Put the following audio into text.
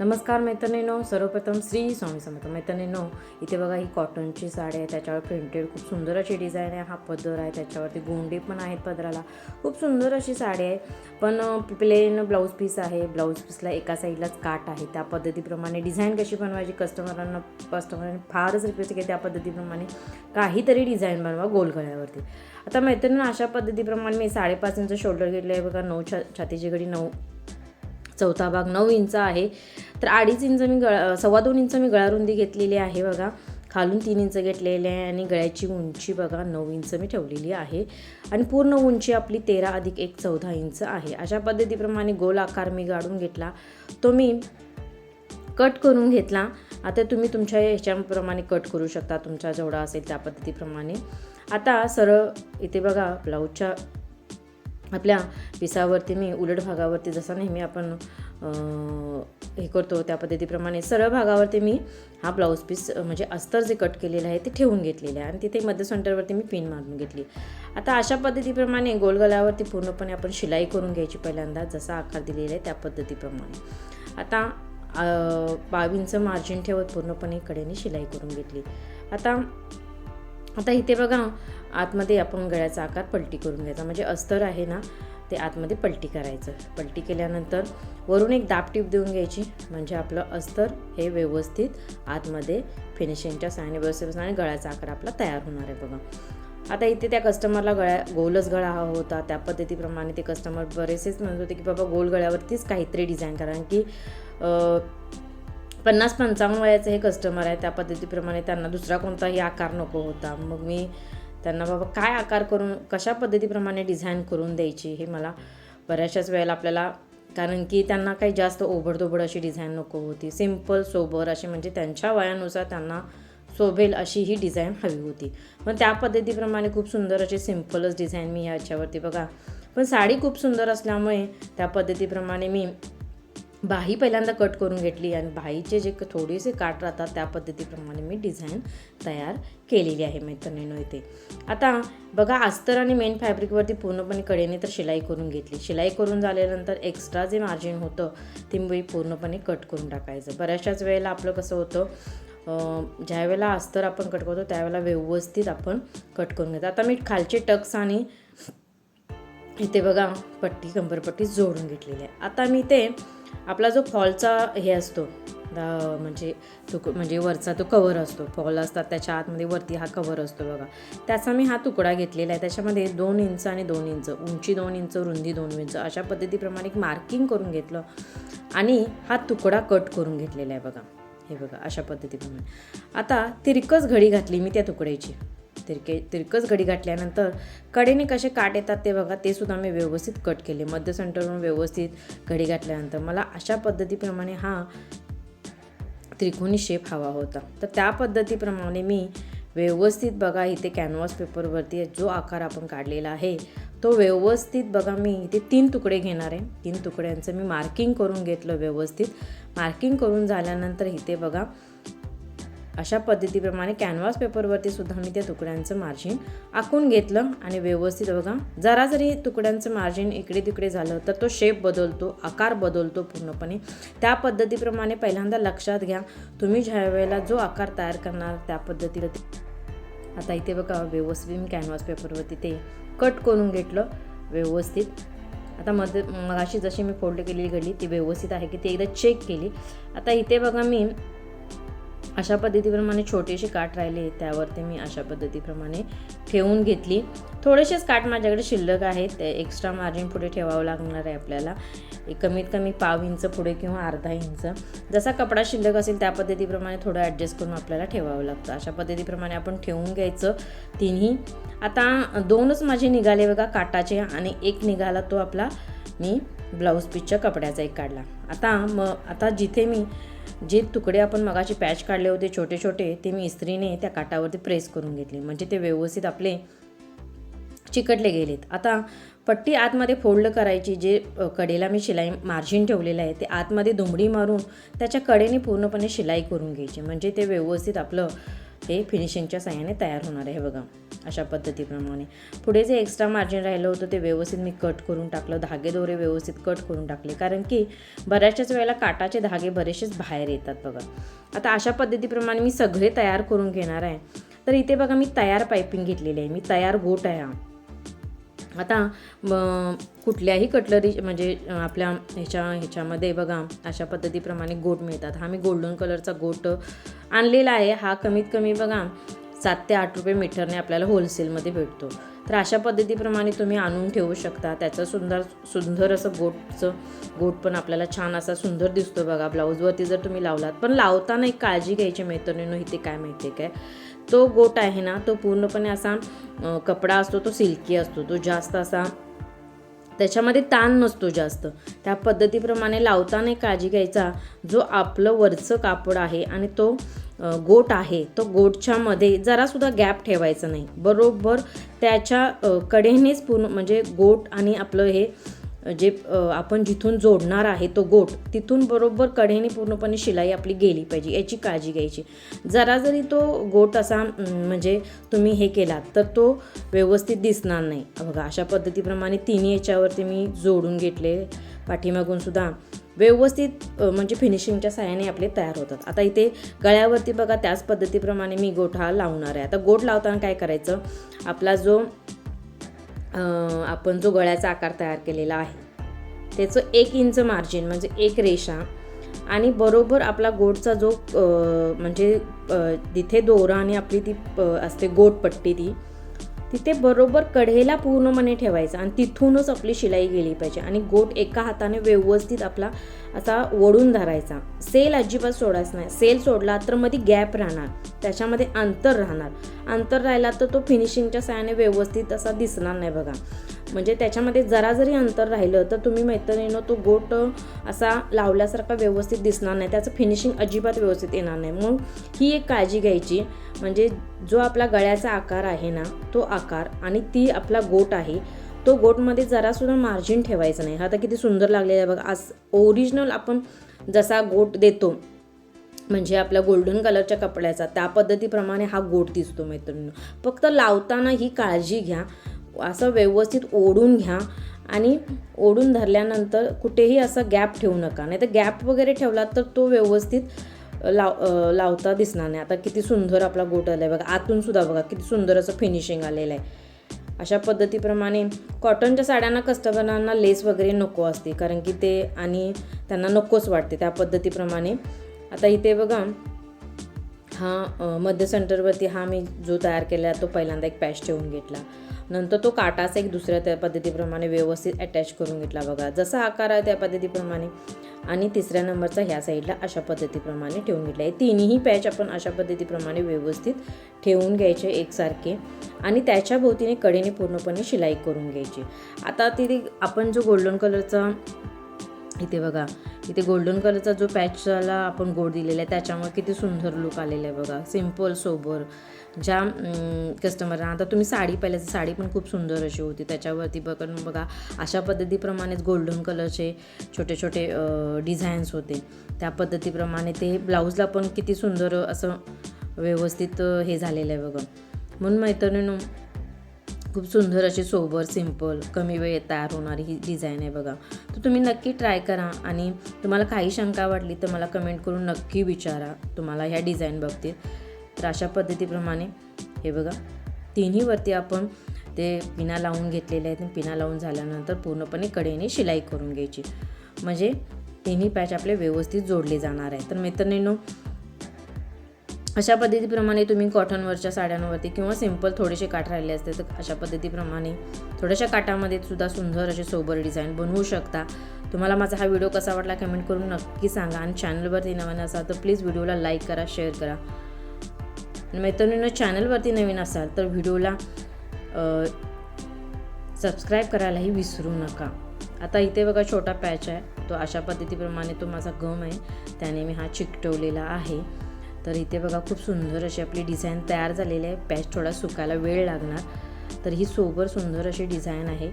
नमस्कार मैत्रिणींनो सर्वप्रथम श्री स्वामी समर्थ मैत्रिणींनो इथे बघा ही कॉटनची साडी आहे त्याच्यावर प्रिंटेड खूप सुंदर अशी डिझाईन आहे हा पदर आहे त्याच्यावरती गोंडे पण आहेत पदराला. खूप सुंदर अशी साडी आहे पण प्लेन ब्लाऊज पीस आहे ब्लाऊज पीसला एका साईडलाच काट आहे त्या पद्धतीप्रमाणे डिझाईन कशी बनवायची कस्टमरांना कस्टमरांनी फारच रिक्वेस्ट केली त्या पद्धतीप्रमाणे काहीतरी डिझाईन बनवा गोलगळ्यावरती आता मैत्रिणी अशा पद्धतीप्रमाणे मी साडेपाच इंच शोल्डर घेतले आहे बघा नऊ छा छातीची घडी नऊ चौथा भाग नऊ इंच आहे. तर अडीच इंच मी गळा सव्वा दोन इंच मी गळारुंदी घेतलेली आहे बघा. खालून तीन इंच घेतलेले आहे आणि गळ्याची उंची बघा नऊ इंच मी ठेवलेली आहे. आणि पूर्ण उंची आपली तेरा अधिक एक चौदा इंच आहे. अशा पद्धतीप्रमाणे गोल आकार मी गाडून घेतला. तो मी कट करून घेतला. आता तुम्ही तुमच्या ह्याच्याप्रमाणे कट करू शकता. तुमचा जेवढा असेल त्या पद्धतीप्रमाणे. आता सरळ इथे बघा ब्लाऊजच्या आपल्या पिसावरती मी उलट भागावरती जसा नेहमी आपण हे करतो त्या पद्धतीप्रमाणे सरळ भागावरती मी हा ब्लाऊज पीस म्हणजे अस्तर जे कट केलेलं आहे ते ठेवून घेतलेलं आहे. आणि तिथे मध्य सेंटरवरती मी पिन मारून घेतली. आता अशा पद्धतीप्रमाणे गोलगलावरती पूर्णपणे आपण शिलाई करून घ्यायची पहिल्यांदा जसा आकार दिलेला आहे त्या पद्धतीप्रमाणे. आता बावींचं मार्जिन ठेवत पूर्णपणे कडेने शिलाई करून घेतली. आता आता इथे बघा आतमध्ये आपण गळ्याचा आकार पलटी करून घ्यायचा. म्हणजे अस्तर आहे ना ते आतमध्ये पलटी करायचं. पलटी केल्यानंतर वरून एक दाबटीप देऊन घ्यायची. म्हणजे आपलं अस्तर हे व्यवस्थित आतमध्ये फिनिशिंगच्या साहाय्याने व्यवस्थित आणि गळ्याचा आकार आपला तयार होणार आहे बघा. आता इथे त्या कस्टमरला गळ्या गोलच गळा हा होता. त्या पद्धतीप्रमाणे ते कस्टमर बरेचसेच म्हणत होते की बाबा गोल गळ्यावरतीच काहीतरी डिझाईन कारण की पन्नास पंचावन्न वयाचे हे कस्टमर आहे त्या पद्धतीप्रमाणे त्यांना दुसरा कोणताही आकार नको होता. मग मी त्यांना बाबा काय आकार करून कशा पद्धतीप्रमाणे डिझाईन करून द्यायची हे मला बऱ्याचशाच वेळेला आपल्याला कारण की त्यांना काही जास्त ओबडधोबड अशी डिझाईन नको होती. सिंपल सोबर अशी म्हणजे त्यांच्या वयानुसार त्यांना शोभेल अशी ही डिझाईन हवी होती. पण त्या पद्धतीप्रमाणे खूप सुंदर अशी सिम्पलच डिझाईन मी याच्यावरती बघा. पण साडी खूप सुंदर असल्यामुळे त्या पद्धतीप्रमाणे मी बाही पहिल्यांदा कट करून घेतली आणि बाहीचे जे क- थोडेसे काट राहतात त्या पद्धतीप्रमाणे मी डिझाईन तयार केलेली आहे मैत्रिणीनं इथे. आता बघा अस्तर आणि मेन फॅब्रिकवरती पूर्णपणे कडेने तर शिलाई करून घेतली. शिलाई करून झाल्यानंतर एक्स्ट्रा जे मार्जिन होतं ते मी पूर्णपणे कट करून टाकायचं. बऱ्याचशाच वेळेला आपलं कसं होतं ज्यावेळेला अस्तर आपण कट करतो त्यावेळेला व्यवस्थित आपण कट करून घेतो. आता मी खालचे टक्स आणि इथे बघा पट्टी कंबरपट्टी जोडून घेतलेली आहे. आता मी ते आपला जो फॉलचा हे असतो म्हणजे तुक म्हणजे वरचा तो कवर असतो फॉल असतात त्याच्या आतमध्ये वरती हा कवर असतो बघा. त्याचा मी हा तुकडा घेतलेला आहे त्याच्यामध्ये दोन इंच आणि दोन इंच उंची दोन इंच रुंदी दोन इंच अशा पद्धतीप्रमाणे एक मार्किंग करून घेतलं आणि हा तुकडा कट करून घेतलेला आहे बघा. हे बघा अशा पद्धतीप्रमाणे. आता तिरकस घडी घातली मी त्या तुकड्याची. तिरके तिरकस घडी घातल्यानंतर कडेने कसे काट येतात ते बघा ते सुद्धा मी व्यवस्थित कट केले. मध्य सेंटरवरून व्यवस्थित घडी घातल्यानंतर मला अशा पद्धतीप्रमाणे हा त्रिकोणी शेप हवा होता. तर त्या पद्धतीप्रमाणे मी व्यवस्थित बघा इथे कॅनव्हास पेपरवरती जो आकार आपण काढलेला आहे तो व्यवस्थित बघा मी इथे तीन तुकडे घेणार आहे. तीन तुकड्यांचं मी मार्किंग करून घेतलं व्यवस्थित. मार्किंग करून झाल्यानंतर इथे बघा अशा पद्धतीप्रमाणे कॅनव्हास पेपरवरती सुद्धा मी त्या तुकड्यांचं मार्जिन आखून घेतलं आणि व्यवस्थित बघा जरा जरी तुकड्यांचं मार्जिन इकडे तिकडे झालं तर तो शेप बदलतो आकार बदलतो पूर्णपणे. त्या पद्धतीप्रमाणे पहिल्यांदा लक्षात घ्या तुम्ही ज्या वेळेला जो आकार तयार करणार त्या पद्धतीला आता इथे बघा व्यवस्थित मी कॅनव्हास पेपरवरती ते कट करून घेतलं व्यवस्थित. आता मध्ये मगाशी जशी मी फोल्ड केलेली घडली ती व्यवस्थित आहे की ती एकदा चेक केली. आता इथे बघा मी अशा पद्धतीप्रमाणे छोटेसे काठ राहिले त्यावरती मी अशा पद्धतीप्रमाणे ठेवून घेतली. थोडेसेच काठ माझ्याकडे शिल्लक आहेत ते एक्स्ट्रा मार्जिन पुढे ठेवावं लागणार आहे आपल्याला. कमीत कमी पाव इंच पुढे किंवा अर्धा इंच. जसा कपडा शिल्लक असेल त्या पद्धतीप्रमाणे थोडं ॲडजस्ट करून आपल्याला ठेवावं लागतं. अशा पद्धतीप्रमाणे आपण ठेवून घ्यायचं तिन्ही. आता दोनच माझे निघाले बघा काटाचे आणि एक निघाला तो आपला मी ब्लाऊज पीसच्या कपड्याचा एक काढला. आता मग आता जिथे मी जे तुकडे आपण मगाशी पॅच काढले होते छोटे छोटे ते मी इस्त्रीने त्या काटावरती प्रेस करून घेतले. म्हणजे ते व्यवस्थित आपले चिकटले गेलेत. आता पट्टी आतमध्ये फोल्ड करायची जे कडेला मी शिलाई मार्जिन ठेवलेलं आहे ते आतमध्ये दुमडी मारून त्याच्या कडेने पूर्णपणे शिलाई करून घ्यायची. म्हणजे ते व्यवस्थित आपलं हे फिनिशिंगच्या साह्याने तयार होणार आहे. बघा. अशा पद्धतीप्रमाणे. पुढे जे एक्स्ट्रा मार्जिन राहिलं होतं ते व्यवस्थित मी कट करून टाकलं. धागे दोरे व्यवस्थित कट करून टाकले. कारण की बऱ्याचशाच वेळेला काटाचे धागे बरेचसेच बाहेर येतात बघा. आता अशा पद्धतीप्रमाणे मी सगळे तयार करून घेणार आहे. तर इथे बघा मी तयार पायपिंग घेतलेली आहे. मी तयार गोट आहे हा. आता कुठल्याही कटलरी म्हणजे आपल्या ह्याच्या ह्याच्यामध्ये बघा अशा पद्धतीप्रमाणे गोट मिळतात. हा मी गोल्डन कलरचा गोट आणलेला आहे. हा कमीत कमी बघा सात ते आठ रुपये मीटरने आपल्याला होलसेलमध्ये भेटतो. तर अशा पद्धतीप्रमाणे तुम्ही आणून ठेवू शकता. त्याचं सुंदर सुंदर असं गोटचं गोट पण आपल्याला छान असा सुंदर दिसतो बघा. ब्लाऊजवरती जर तुम्ही लावलात पण लावताना एक काळजी घ्यायची मैत्रिणीनं इथे काय माहिती आहे काय? तो गोट आहे ना तो पूर्णपणे असा कपडा असतो तो सिल्की असतो. तो जास्त असा त्याच्यामध्ये ताण नसतो जास्त. त्या पद्धतीप्रमाणे लावताना एक काळजी घ्यायचा. जो आपलं वरचं कापड आहे आणि तो गोट आहे तो गोटच्या मध्ये जरासुद्धा गॅप ठेवायचा नाही. बरोबर त्याच्या कडेनेच पूर्ण म्हणजे गोट आणि आपलं हे जे आपण जिथून जोडणार आहे तो गोट तिथून बरोबर कडेने पूर्णपणे शिलाई आपली गेली पाहिजे याची काळजी घ्यायची. जरा जरी तो गोट असा म्हणजे तुम्ही हे केलात तर तो व्यवस्थित दिसणार नाही. बघा अशा पद्धतीप्रमाणे तिन्ही याच्यावरती मी जोडून घेतले पाठीमागून सुद्धा. व्यवस्थित म्हणजे फिनिशिंगच्या साह्याने आपले तयार होतात. आता इथे गळ्यावरती बघा त्याच पद्धतीप्रमाणे मी गोठा हा लावणार आहे. आता गोठ लावताना काय करायचं? आपला जो आपण जो गळ्याचा आकार तयार केलेला आहे त्याचं एक इंच मार्जिन म्हणजे एक रेषा आणि बरोबर आपला गोटचा जो म्हणजे तिथे दोरा आणि आपली ती अं, असते गोटपट्टी ती तिथे बरोबर कढेला पूर्णपणे ठेवायचं आणि तिथूनच आपली शिलाई गेली पाहिजे. आणि गोट एका हाताने व्यवस्थित आपला असा ओढून धरायचा. सेल अजिबात सोडायचा नाही. सेल सोडला तर मध्ये गॅप राहणार. त्याच्यामध्ये अंतर राहणार. अंतर राहिला तर तो फिनिशिंगच्या साहाय्याने व्यवस्थित असा दिसणार नाही बघा. म्हणजे त्याच्यामध्ये जरा जरी अंतर राहिलं तर तुम्ही मैत्रिणीनं तो गोट असा लावल्यासारखा व्यवस्थित दिसणार नाही. त्याचं फिनिशिंग अजिबात व्यवस्थित येणार नाही. मग ही एक काळजी घ्यायची. म्हणजे जो आपला गळ्याचा आकार आहे ना तो आकार आणि ती आपला गोट आहे तो गोटमध्ये जरासुद्धा मार्जिन ठेवायचं नाही. हा आता किती सुंदर लागलेला आहे बघा. आज ओरिजिनल आपण जसा गोट देतो म्हणजे आपल्या गोल्डन कलरच्या कपड्याचा त्या पद्धतीप्रमाणे हा गोट दिसतो मैत्रिणीनं. फक्त लावताना ही काळजी घ्या. असं व्यवस्थित ओढून घ्या आणि ओढून धरल्यानंतर कुठेही असा गॅप ठेवू नका. नाही तर गॅप वगैरे ठेवला तर तो व्यवस्थित लाव लावता दिसणार नाही. आता किती सुंदर आपला गोट आला आहे बघा. आतून सुद्धा बघा किती सुंदर असं फिनिशिंग आलेलं आहे. अशा पद्धतीप्रमाणे कॉटनच्या साड्यांना कस्टमरांना लेस वगैरे नको असते. कारण की ते आणि त्यांना नकोच वाटते त्या पद्धतीप्रमाणे. आता इथे बघा हा मध्य सेंटरवरती हा मी जो तयार केला तो पहिल्यांदा एक पॅच ठेवून घेतला. नंतर तो काटाचा एक दुसऱ्या त्या पद्धतीप्रमाणे व्यवस्थित अटॅच करून घेतला बघा. जसा आकार आहे त्या पद्धतीप्रमाणे. आणि तिसऱ्या नंबरचा ह्या साईडला अशा पद्धतीप्रमाणे ठेवून घेतला. आहे तिन्ही पॅच आपण अशा पद्धतीप्रमाणे व्यवस्थित ठेवून घ्यायचे एकसारखे. आणि त्याच्या भोवतीने कडेने पूर्णपणे शिलाई करून घ्यायची. आता तिथे आपण जो गोल्डन कलरचा इथे बघा इथे गोल्डन कलरचा जो पॅचला आपण गोड दिलेला आहे त्याच्यामुळे किती सुंदर लुक आलेला आहे बघा. सिंपल सोबर ज्या कस्टमरना आता तुम्ही साडी पाहिल्याचं साडी पण खूप सुंदर अशी होती. त्याच्यावरती बघून बघा अशा पद्धतीप्रमाणेच गोल्डन कलरचे छोटे छोटे डिझाईन्स होते. त्या पद्धतीप्रमाणे ते ब्लाऊजला पण किती सुंदर असं व्यवस्थित हे झालेलं आहे बघा. म्हणून मैत्रिणीनं खूप सुंदर अशी सोबर सिंपल कमी वेळेत तयार होणारी ही डिझाईन आहे बघा. तर तुम्ही नक्की ट्राय करा आणि तुम्हाला काही शंका वाटली तर मला कमेंट करून नक्की विचारा. तुम्हाला ह्या डिझाईन बाबतीत तर अशा पद्धतीप्रमाणे हे बघा तिन्हीवरती आपण ते पिना लावून घेतलेले आहेत. आणि पिना लावून झाल्यानंतर पूर्णपणे कडेने शिलाई करून घ्यायची. म्हणजे तिन्ही पॅच आपले व्यवस्थित जोडले जाणार आहे तर मित्रांनो अशा पद्धतीप्रमाणे तुम्ही कॉटनवरच्या साड्यांवरती किंवा सिंपल थोडेसे काठ राहिले असते तर अशा पद्धतीप्रमाणे थोड्याशा काठामध्ये सुद्धा सुंदर असे सोबर डिझाईन बनवू शकता. तुम्हाला माझा हा व्हिडिओ कसा वाटला कमेंट करून नक्की सांगा आणि चॅनलवरती नवीन असाल तर प्लीज व्हिडिओला लाईक करा शेअर करा. आणि मैत्रिणीनं चॅनलवरती नवीन असाल तर व्हिडिओला सबस्क्राईब करायलाही विसरू नका. आता इथे बघा छोटा पॅच आहे तो अशा पद्धतीप्रमाणे तो माझा गम आहे त्याने मी हा चिकटवलेला आहे. तर इथे बघा खूप सुंदर अशी आपली डिझाईन तयार झालेली आहे. पॅच थोडा सुकायला वेळ लागणार. तर ही सोबर सुंदर अशी डिझाईन आहे.